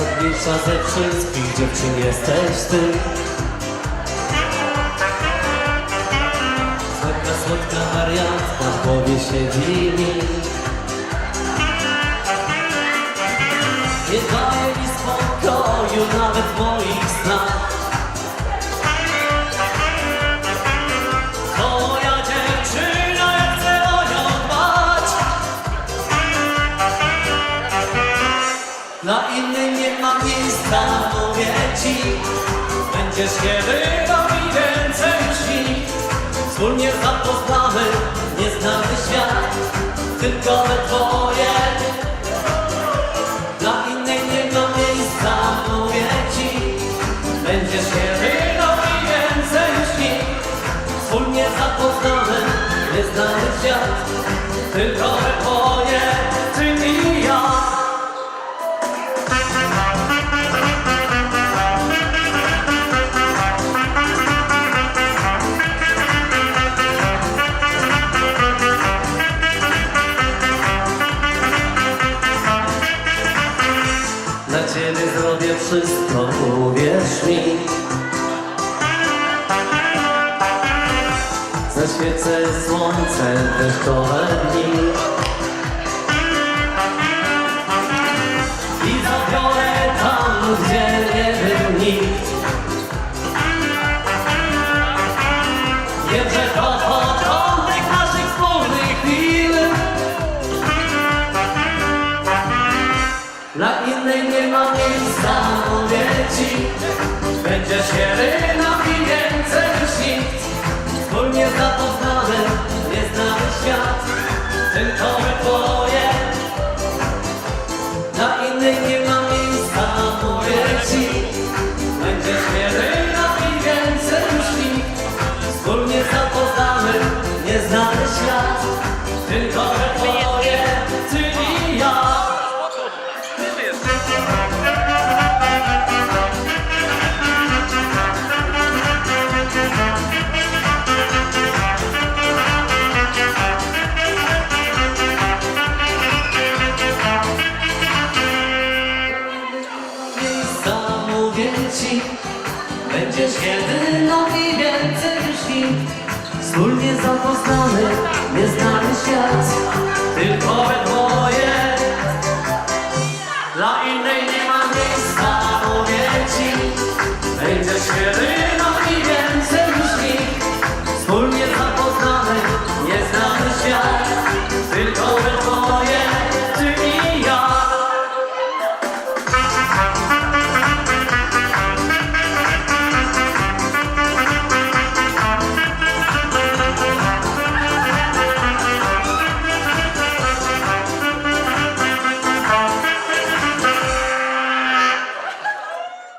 Najładniejsza ze wszystkich dziewczyn jesteś ty. Słodka, słodka wariantka w głowie siedzi mi. Nie mówię ci Będziesz jedyną i więcej nikt Wspólnie zapoznamy nieznany świat. Tylko we twoje. Dla innej nie ma miejsca, mówię ci Będziesz jedyną i więcej nikt Wspólnie zapoznamy nieznany świat. Tylko we zrobię wszystko, uwierz mi. Zaświecę słońce deszczowe dni I zabiorę tam, gdzie Innej nie ma miejsca, mówię ci. Będziesz jedyną mówię ci Będziesz jedyną i więcej niż nikt Wspólnie zapoznamy nieznany świat Tylko we dwoje. Dla innej